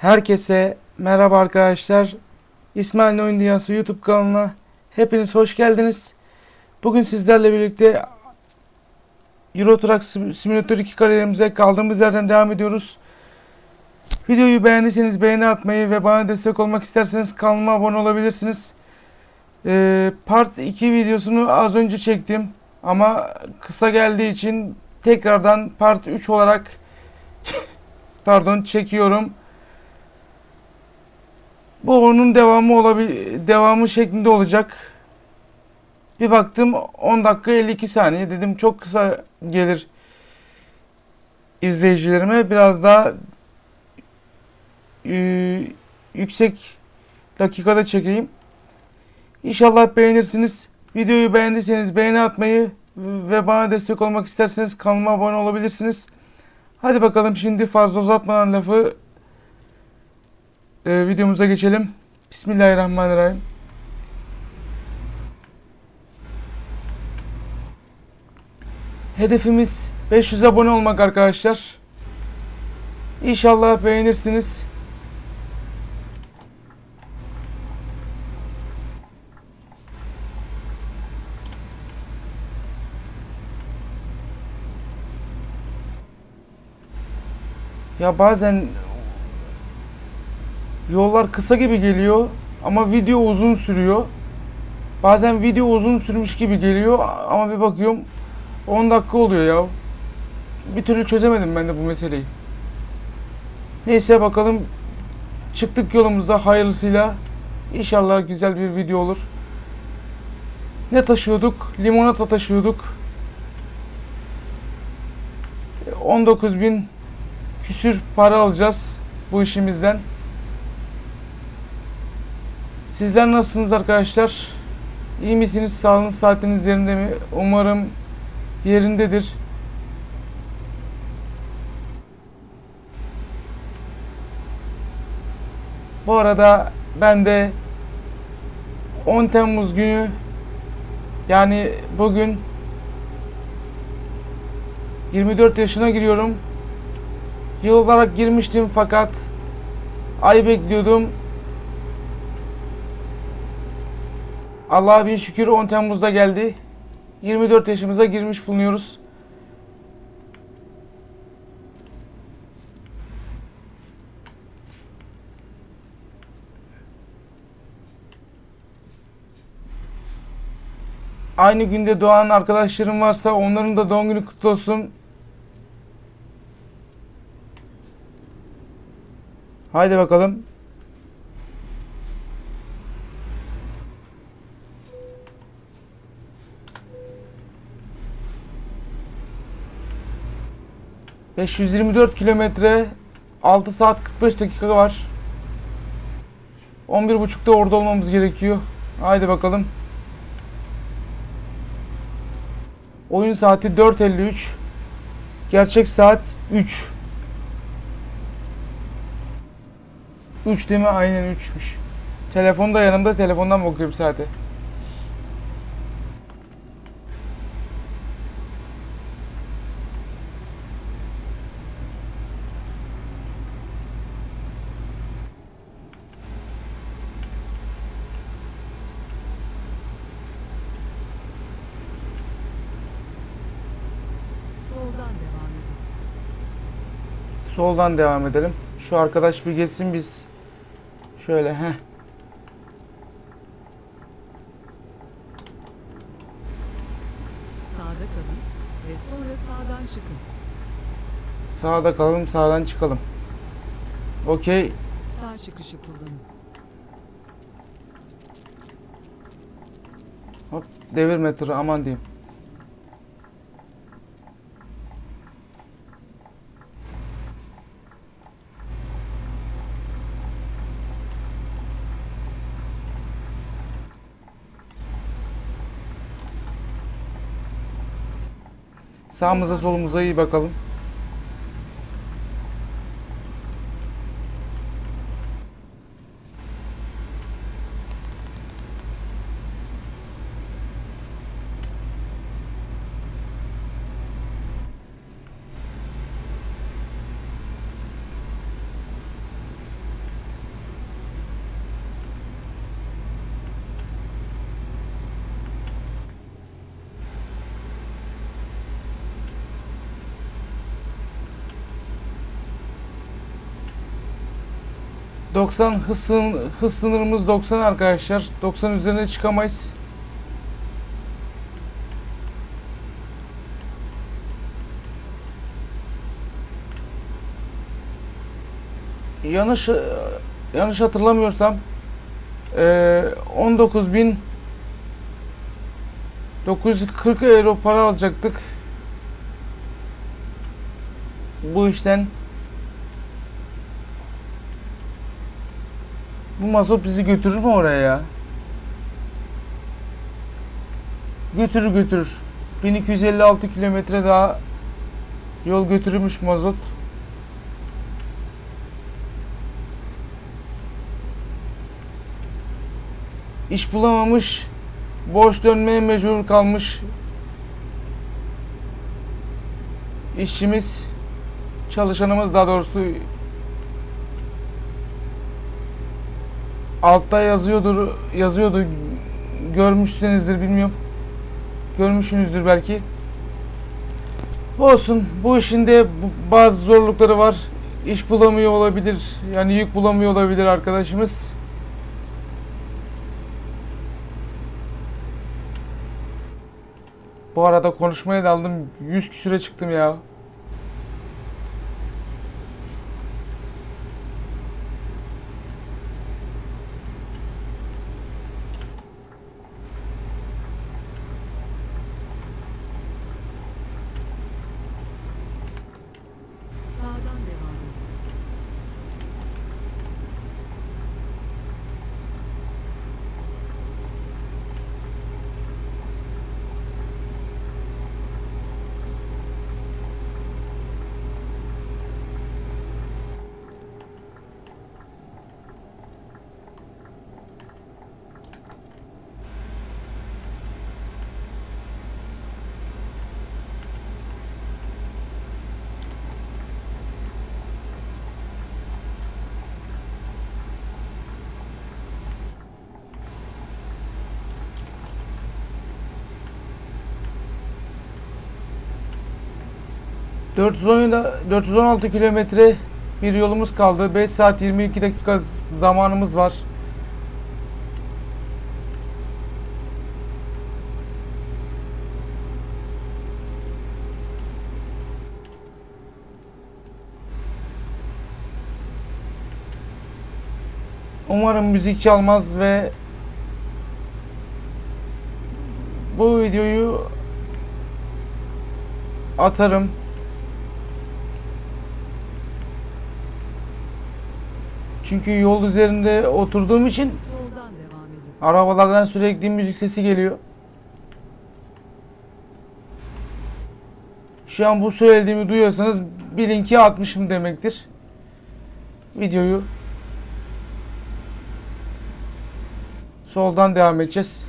Herkese merhaba arkadaşlar. İsmail Oyun Dünyası YouTube kanalına hepiniz hoş geldiniz. Bugün sizlerle birlikte Euro Truck Sim- Simulator 2 kariyerimize kaldığımız yerden devam ediyoruz. Videoyu beğendiyseniz beğeni atmayı ve bana destek olmak isterseniz kanalıma abone olabilirsiniz. Ee, part 2 videosunu az önce çektim ama kısa geldiği için tekrardan part 3 olarak pardon çekiyorum. Bu onun devamı olabil devamı şeklinde olacak. Bir baktım 10 dakika 52 saniye dedim çok kısa gelir izleyicilerime biraz daha e, yüksek dakikada çekeyim. İnşallah beğenirsiniz. Videoyu beğendiyseniz beğeni atmayı ve bana destek olmak isterseniz kanalıma abone olabilirsiniz. Hadi bakalım şimdi fazla uzatmadan lafı e, videomuza geçelim. Bismillahirrahmanirrahim. Hedefimiz 500 abone olmak arkadaşlar. İnşallah beğenirsiniz. Ya bazen yollar kısa gibi geliyor ama video uzun sürüyor. Bazen video uzun sürmüş gibi geliyor ama bir bakıyorum 10 dakika oluyor ya. Bir türlü çözemedim ben de bu meseleyi. Neyse bakalım çıktık yolumuza hayırlısıyla. İnşallah güzel bir video olur. Ne taşıyorduk? Limonata taşıyorduk. 19 bin küsür para alacağız bu işimizden. Sizler nasılsınız arkadaşlar? İyi misiniz? Sağlığınız, saatiniz yerinde mi? Umarım yerindedir. Bu arada ben de 10 Temmuz günü yani bugün 24 yaşına giriyorum. Yıl olarak girmiştim fakat ay bekliyordum. Allah'a bin şükür 10 Temmuz'da geldi. 24 yaşımıza girmiş bulunuyoruz. Aynı günde doğan arkadaşlarım varsa onların da doğum günü kutlu olsun. Haydi bakalım. ...524 kilometre... ...6 saat 45 dakika var. 11.30'da orada olmamız gerekiyor. Haydi bakalım. Oyun saati 4.53. Gerçek saat 3. 3 değil mi? Aynen 3'müş. Telefon da yanımda. Telefondan bakıyorum saate. Soldan devam edin. Soldan devam edelim. Şu arkadaş bir geçsin biz. Şöyle heh. Sağda kalın ve sonra sağdan çıkın. Sağda kalalım, sağdan çıkalım. Okey. Sağ çıkışı kullanın. Hop devirme tırı aman diyeyim. Sağımıza solumuza iyi bakalım. 90 hız, hız sınırımız 90 arkadaşlar. 90 üzerine çıkamayız. Yanlış yanlış hatırlamıyorsam eee 19.000 940 euro para alacaktık. Bu işten Bu mazot bizi götürür mü oraya ya? Götürür götürür. 1256 kilometre daha yol götürmüş mazot. İş bulamamış, boş dönmeye mecbur kalmış işçimiz, çalışanımız daha doğrusu altta yazıyordur, yazıyordu. Görmüşsünüzdür bilmiyorum. Görmüşsünüzdür belki. Olsun. Bu işin de bazı zorlukları var. İş bulamıyor olabilir. Yani yük bulamıyor olabilir arkadaşımız. Bu arada konuşmaya daldım. 100 küsüre çıktım ya. Sağdan devam edin. ...417 416 kilometre bir yolumuz kaldı. 5 saat 22 dakika zamanımız var. Umarım müzik çalmaz ve bu videoyu atarım. Çünkü yol üzerinde oturduğum için arabalardan sürekli müzik sesi geliyor. Şu an bu söylediğimi duyuyorsanız bilin ki atmışım demektir. Videoyu soldan devam edeceğiz.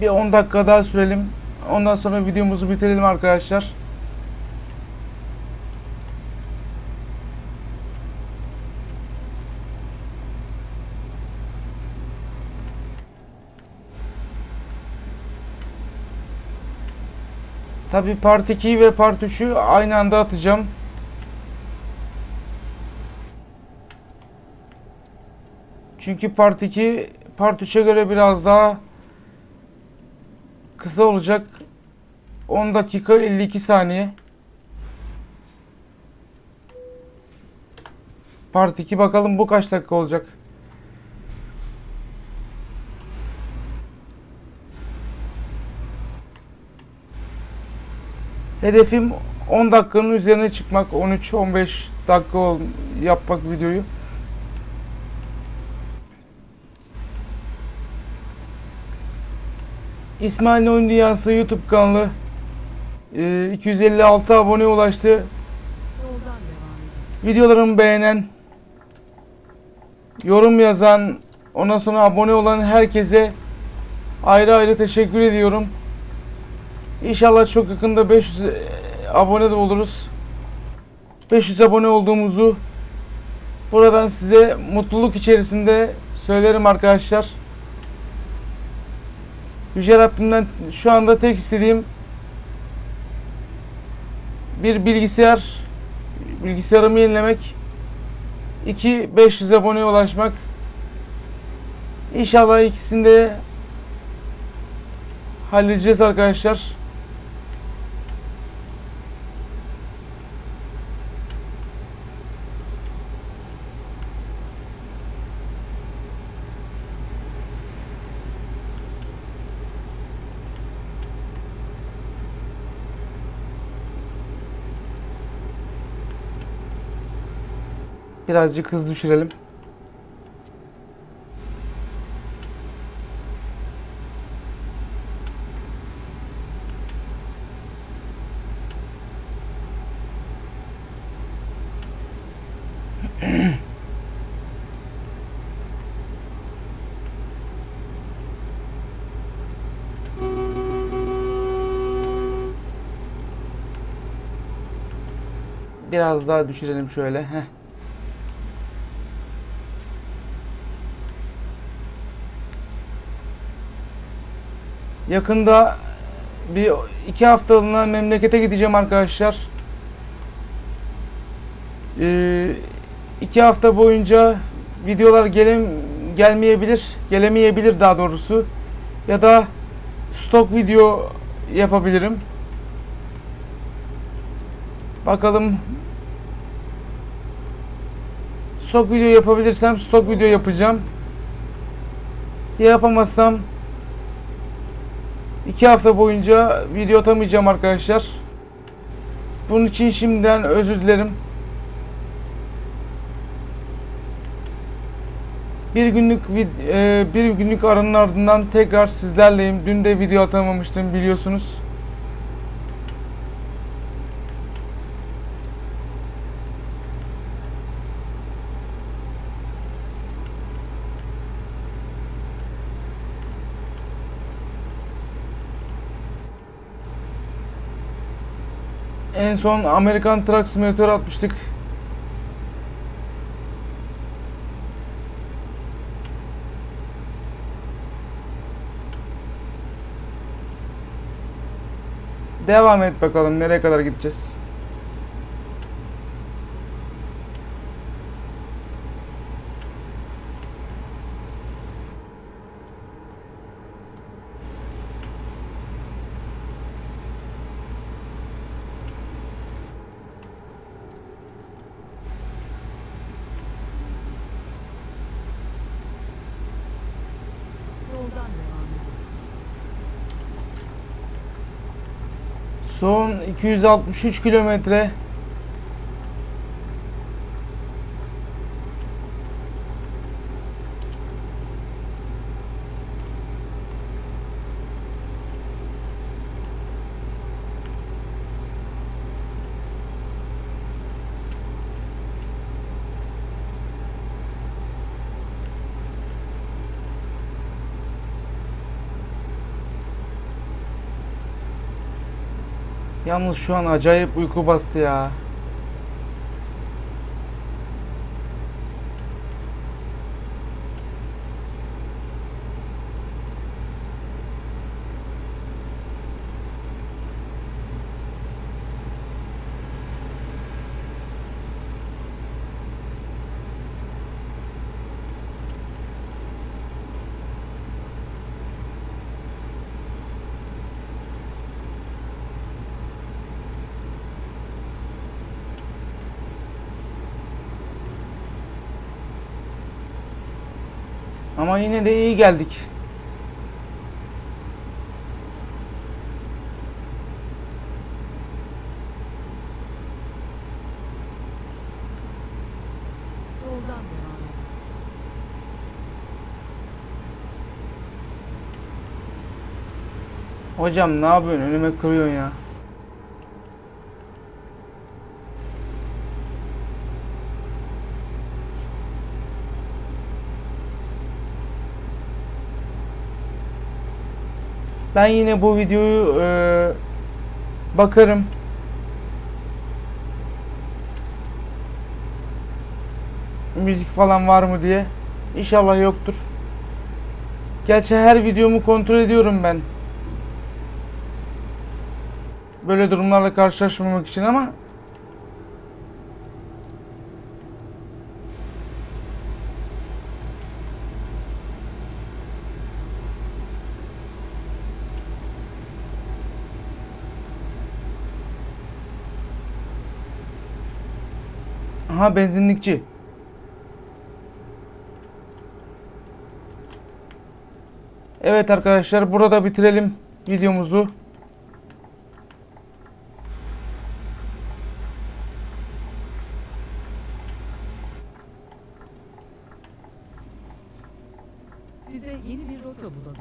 Bir 10 dakika daha sürelim. Ondan sonra videomuzu bitirelim arkadaşlar. Tabi Part 2'yi ve Part 3'ü aynı anda atacağım. Çünkü Part 2 Part 3'e göre biraz daha kısa olacak. 10 dakika 52 saniye. Part 2 bakalım bu kaç dakika olacak. Hedefim 10 dakikanın üzerine çıkmak, 13-15 dakika yapmak videoyu. İsmail'in Oyun Dünyası YouTube kanalı e, 256 abone ulaştı. Soldan devam edin. Videolarımı beğenen, yorum yazan, ondan sonra abone olan herkese ayrı ayrı teşekkür ediyorum. İnşallah çok yakında 500 abone de oluruz. 500 abone olduğumuzu buradan size mutluluk içerisinde söylerim arkadaşlar. Yüce Rabbimden şu anda tek istediğim bir bilgisayar bilgisayarımı yenilemek 2 500 aboneye ulaşmak İnşallah ikisini de halledeceğiz arkadaşlar. Birazcık hız düşürelim. Biraz daha düşürelim şöyle. Heh. Yakında bir iki haftalığına memlekete gideceğim arkadaşlar. Ee, iki hafta boyunca videolar gelem gelmeyebilir, gelemeyebilir daha doğrusu. Ya da stok video yapabilirim. Bakalım stok video yapabilirsem stok video yapacağım. Ya yapamazsam iki hafta boyunca video atamayacağım arkadaşlar. Bunun için şimdiden özür dilerim. Bir günlük e, bir günlük aranın ardından tekrar sizlerleyim. Dün de video atamamıştım biliyorsunuz. En son Amerikan Truck Simulator atmıştık. Devam et bakalım nereye kadar gideceğiz. Soldan devam edin. Son 263 kilometre. Yalnız şu an acayip uyku bastı ya. Ama yine de iyi geldik. Hocam ne yapıyorsun? Önüme kırıyorsun ya. Ben yine bu videoyu eee, bakarım. Müzik falan var mı diye. İnşallah yoktur. Gerçi her videomu kontrol ediyorum ben. Böyle durumlarla karşılaşmamak için ama Aha benzinlikçi. Evet arkadaşlar burada bitirelim videomuzu. Size yeni bir rota bulalım.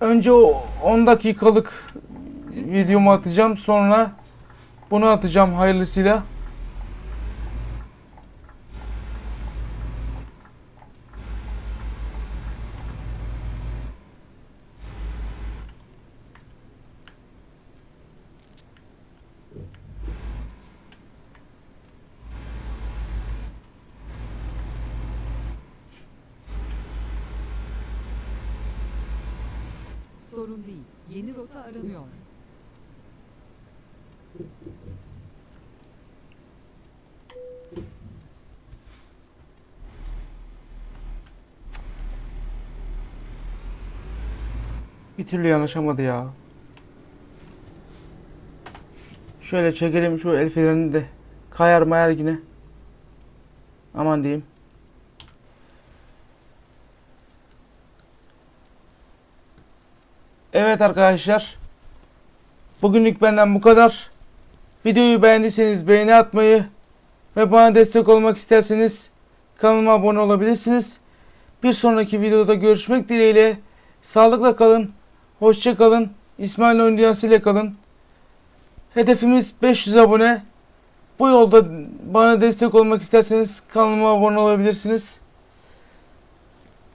Önce o 10 dakikalık videomu atacağım. Sonra bunu atacağım hayırlısıyla. Sorun değil. Yeni rota aranıyor. Bir türlü yanaşamadı ya. Şöyle çekelim şu el frenini de. Kayar mayar yine. Aman diyeyim. Evet arkadaşlar. Bugünlük benden bu kadar. Videoyu beğendiyseniz beğeni atmayı ve bana destek olmak isterseniz kanalıma abone olabilirsiniz. Bir sonraki videoda görüşmek dileğiyle. Sağlıkla kalın. Hoşça kalın. İsmail Oyun Dünyası ile kalın. Hedefimiz 500 abone. Bu yolda bana destek olmak isterseniz kanalıma abone olabilirsiniz.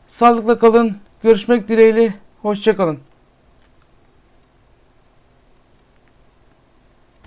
Sağlıkla kalın. Görüşmek dileğiyle. Hoşça kalın.